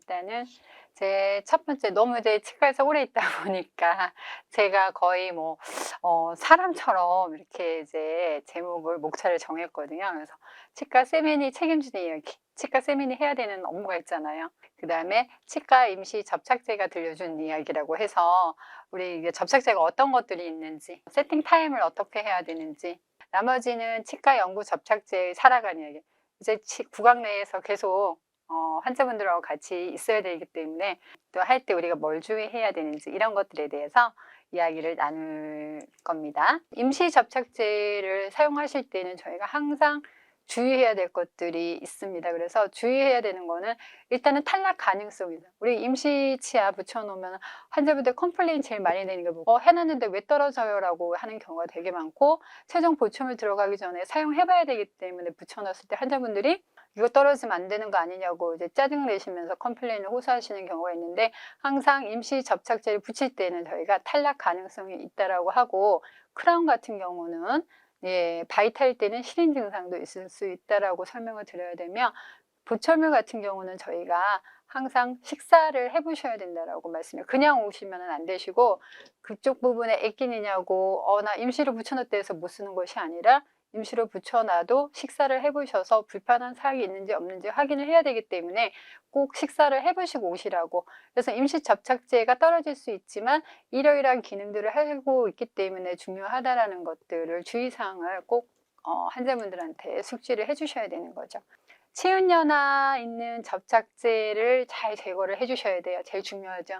일단은 제 첫 번째 너무 이제 치과에서 오래 있다 보니까 제가 거의 뭐 어, 사람처럼 이렇게 이제 제목을 목차를 정했거든요. 그래서 치과 세면이 책임지는 이야기, 치과 세면이 해야 되는 업무가 있잖아요. 그 다음에 치과 임시 접착제가 들려주는 이야기라고 해서 우리 이게 접착제가 어떤 것들이 있는지, 세팅 타임을 어떻게 해야 되는지, 나머지는 치과 연구 접착제 살아가는 이야기. 이제 치- 구강 내에서 계속 어, 환자분들하고 같이 있어야 되기 때문에 또 할 때 우리가 뭘 주의해야 되는지 이런 것들에 대해서 이야기를 나눌 겁니다. 임시 접착제를 사용하실 때는 저희가 항상 주의해야 될 것들이 있습니다. 그래서 주의해야 되는 거는 일단은 탈락 가능성이다. 우리 임시 치아 붙여놓으면 환자분들 컴플레인 제일 많이 내는 게 뭐고 어, 해놨는데 왜 떨어져요라고 하는 경우가 되게 많고 최종 보충을 들어가기 전에 사용해봐야 되기 때문에 붙여놨을 때 환자분들이 이거 떨어지면 안 되는 거 아니냐고 이제 짜증 내시면서 컴플레인을 호소하시는 경우가 있는데 항상 임시 접착제를 붙일 때는 저희가 탈락 가능성이 있다라고 하고 크라운 같은 경우는 예, 바이탈 때는 실인 증상도 있을 수 있다라고 설명을 드려야 되며 보철물 같은 경우는 저희가 항상 식사를 해보셔야 된다라고 말씀을 그냥 오시면 안 되시고 그쪽 부분에 애끼느냐고 어 나 임시로 붙여놨다 해서 못 쓰는 것이 아니라 임시로 붙여놔도 식사를 해보셔서 불편한 사항이 있는지 없는지 확인을 해야 되기 때문에 꼭 식사를 해보시고 오시라고 그래서 임시 접착제가 떨어질 수 있지만 이러이러한 기능들을 하고 있기 때문에 중요하다라는 것들을 주의사항을 꼭 어, 환자분들한테 숙지를 해주셔야 되는 거죠. 치은연화 있는 접착제를 잘 제거를 해주셔야 돼요. 제일 중요하죠.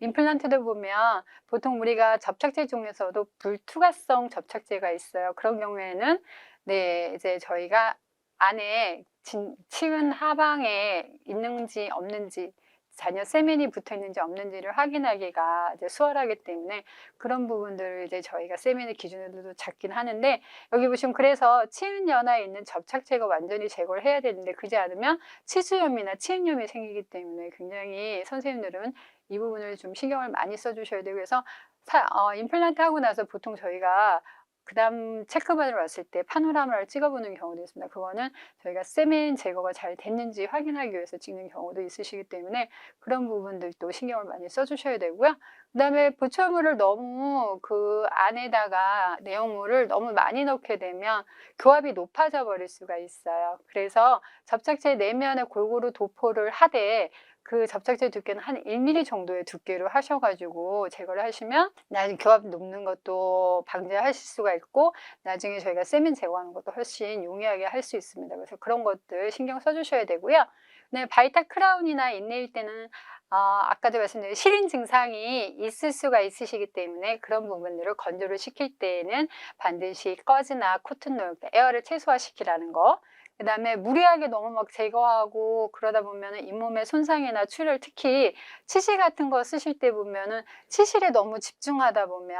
임플란트도 보면 보통 우리가 접착제 중에서도 불투과성 접착제가 있어요. 그런 경우에는 네 이제 저희가 안에 진, 치은 하방에 있는지 없는지 잔여 세면이 붙어 있는지 없는지를 확인하기가 이제 수월하기 때문에 그런 부분들을 이제 저희가 세면의 기준으로도 잡긴 하는데 여기 보시면 그래서 치은 연화에 있는 접착제가 완전히 제거를 해야 되는데 그지 않으면 치수염이나 치은염이 생기기 때문에 굉장히 선생님들은 이 부분을 좀 신경을 많이 써주셔야 되고 그래서 사- 어, 임플란트 하고 나서 보통 저희가 그 다음 체크받으러 왔을 때 파노라마를 찍어보는 경우도 있습니다. 그거는 저희가 세면 제거가 잘 됐는지 확인하기 위해서 찍는 경우도 있으시기 때문에 그런 부분들도 신경을 많이 써주셔야 되고요. 그 다음에 보철물을 너무 그 안에다가 내용물을 너무 많이 넣게 되면 교합이 높아져 버릴 수가 있어요. 그래서 접착제 내면에 골고루 도포를 하되 그 접착제 두께는 한 1mm 정도의 두께로 하셔가지고 제거를 하시면 나중에 교합 녹는 것도 방지하실 수가 있고 나중에 저희가 세면 제거하는 것도 훨씬 용이하게 할 수 있습니다. 그래서 그런 것들 신경 써주셔야 되고요. 네, 바이탈 크라운이나 인네일 때는 어, 아까도 말씀드린 실인 증상이 있을 수가 있으시기 때문에 그런 부분들을 건조를 시킬 때에는 반드시 꺼즈나 코튼롤, 에어를 최소화시키라는 거. 그 다음에 무리하게 너무 막 제거하고 그러다 보면은 잇몸의 손상이나 출혈 특히 치실 같은 거 쓰실 때 보면은 치실에 너무 집중하다 보면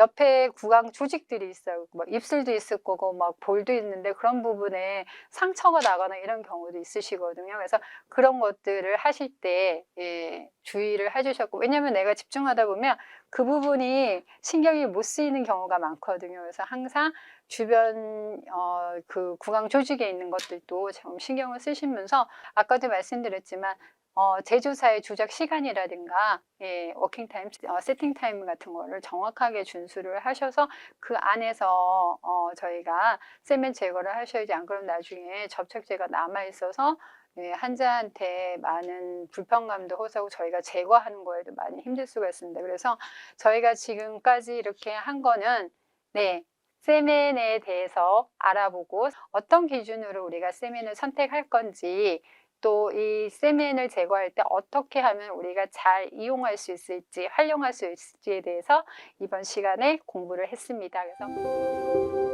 옆에 구강 조직들이 있어요. 막 입술도 있을 거고 막 볼도 있는데 그런 부분에 상처가 나거나 이런 경우도 있으시거든요. 그래서 그런 것들을 하실 때 예, 주의를 해주셨고 왜냐하면 내가 집중하다 보면 그 부분이 신경이 못 쓰이는 경우가 많거든요. 그래서 항상 주변 어, 그 구강 조직에 있는 것들도 좀 신경을 쓰시면서 아까도 말씀드렸지만 어, 제조사의 조작 시간이라든가 예, 워킹 타임, 어, 세팅 타임 같은 거를 정확하게 준수를 하셔서 그 안에서 어, 저희가 세면 제거를 하셔야지 안 그러면 나중에 접착제가 남아 있어서 예, 환자한테 많은 불편감도 호소하고 저희가 제거하는 거에도 많이 힘들 수가 있습니다. 그래서 저희가 지금까지 이렇게 한 거는 네, 세면에 대해서 알아보고 어떤 기준으로 우리가 세면을 선택할 건지 또 이 세면을 제거할 때 어떻게 하면 우리가 잘 이용할 수 있을지 활용할 수 있을지에 대해서 이번 시간에 공부를 했습니다. 그래서